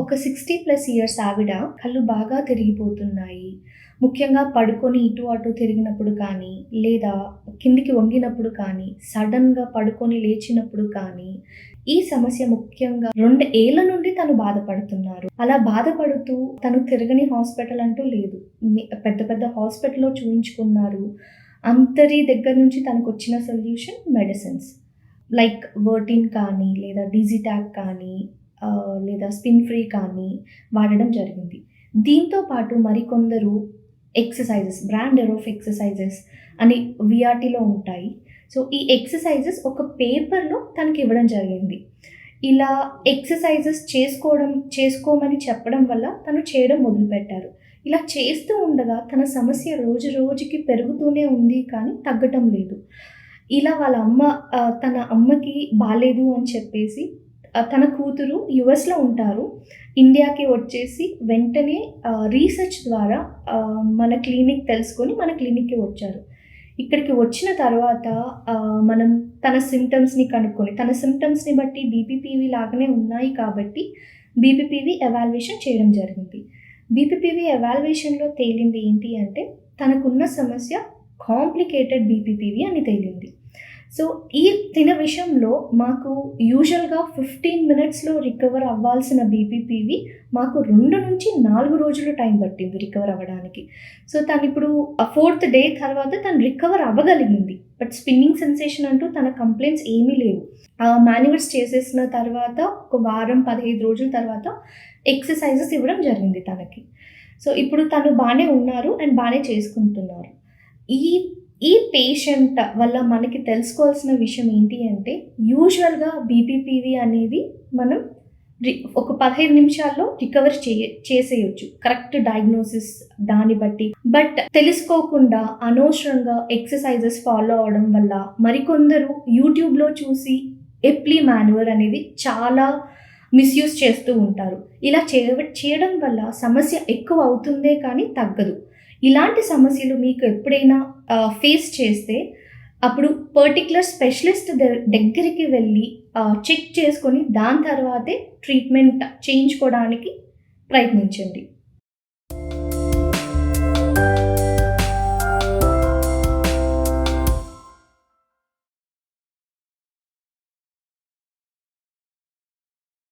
ఒక sixty plus years ఆవిడ కళ్ళు బాగా తిరిగిపోతున్నాయి. ముఖ్యంగా పడుకొని ఇటు అటు తిరిగినప్పుడు కానీ లేదా కిందికి వంగినప్పుడు కానీ సడన్గా పడుకొని లేచినప్పుడు కానీ ఈ సమస్య ముఖ్యంగా రెండు ఏళ్ళ నుండి తను బాధపడుతున్నారు. అలా బాధపడుతూ తను తిరగని హాస్పిటల్ అంటూ లేదు. పెద్ద పెద్ద హాస్పిటల్లో చూపించుకున్నారు అంతరి దగ్గర నుంచి తనకు వచ్చిన సొల్యూషన్ మెడిసిన్స్. లైక్ వర్టిన్ కానీ లేదా డిజిటాక్ కానీ లేదా స్పిన్ ఫ్రీ కానీ వాడడం జరిగింది. దీంతో పాటు మరికొందరు ఎక్సర్సైజెస్ బ్రాండ్ ఎరోఫ్ ఎక్సర్సైజెస్ అని విఆర్టీలో ఉంటాయి. సో ఈ ఎక్సర్సైజెస్ ఒక పేపర్లో తనకి ఇవ్వడం జరిగింది. ఇలా ఎక్సర్సైజెస్ చేసుకోవడం చేసుకోమని చెప్పడం వల్ల తను చేయడం మొదలుపెట్టారు. ఇలా చేస్తూ ఉండగా తన సమస్య రోజు రోజుకి పెరుగుతూనే ఉంది కానీ తగ్గటం లేదు. ఇలా వాళ్ళ అమ్మ తన అమ్మకి బాగాలేదు అని చెప్పేసి తన కూతురు యుఎస్లో ఉంటారు. ఇండియాకి వచ్చేసి వెంటనే రీసెర్చ్ ద్వారా మన క్లినిక్ తెలుసుకొని మన క్లినిక్కి వచ్చారు. ఇక్కడికి వచ్చిన తర్వాత మనం తన సిమ్టమ్స్ని కనుక్కొని తన సిమ్టమ్స్ని బట్టి బీపీపీవి లాగానే ఉన్నాయి కాబట్టి బీపీపీవి ఎవాల్యుయేషన్ చేయడం జరిగింది. బీపీపీవి ఎవాల్యుయేషన్లో తేలింది ఏంటి అంటే తనకున్న సమస్య కాంప్లికేటెడ్ బీపీపీవి అని తేలింది. సో ఈ తిన విషయంలో మాకు యూజువల్గా ఫిఫ్టీన్ మినిట్స్లో రికవర్ అవ్వాల్సిన బీపీపీవి మాకు రెండు నుంచి నాలుగు రోజులు టైం పట్టింది రికవర్ అవ్వడానికి. సో తను ఇప్పుడు ఫోర్త్ డే తర్వాత తను రికవర్ అవ్వగలిగింది. బట్ స్పిన్నింగ్ సెన్సేషన్ అంటూ తన కంప్లైంట్స్ ఏమీ లేవు. మాన్యువర్స్ చేసేసిన తర్వాత ఒక వారం పదిహేను రోజుల తర్వాత ఎక్సర్సైజెస్ ఇవ్వడం జరిగింది తనకి. సో ఇప్పుడు తను బాగానే ఉన్నారు అండ్ బాగానే చేసుకుంటున్నారు. ఈ ఈ పేషెంట్ వల్ల మనకి తెలుసుకోవాల్సిన విషయం ఏంటి అంటే యూజువల్గా బీపీపీవి అనేది మనం రి ఒక పదహైదు నిమిషాల్లో రికవర్ చేయ చేసేయచ్చు. కరెక్ట్ డయాగ్నోసిస్ దాన్ని బట్టి. బట్ తెలుసుకోకుండా అనవసరంగా ఎక్సర్సైజెస్ ఫాలో అవడం వల్ల మరికొందరు యూట్యూబ్లో చూసి ఎప్లీ మాన్యువర్ అనేది చాలా మిస్యూజ్ చేస్తూ ఉంటారు. ఇలా చేయ చేయడం వల్ల సమస్య ఎక్కువ అవుతుందే కానీ తగ్గదు. ఇలాంటి సమస్యలు మీకు ఎప్పుడైనా ఫేస్ చేస్తే అప్పుడు పర్టికులర్ స్పెషలిస్ట్ దగ్గరికి వెళ్ళి చెక్ చేసుకొని దాని తర్వాతే ట్రీట్మెంట్ చేయించుకోవడానికి ప్రయత్నించండి.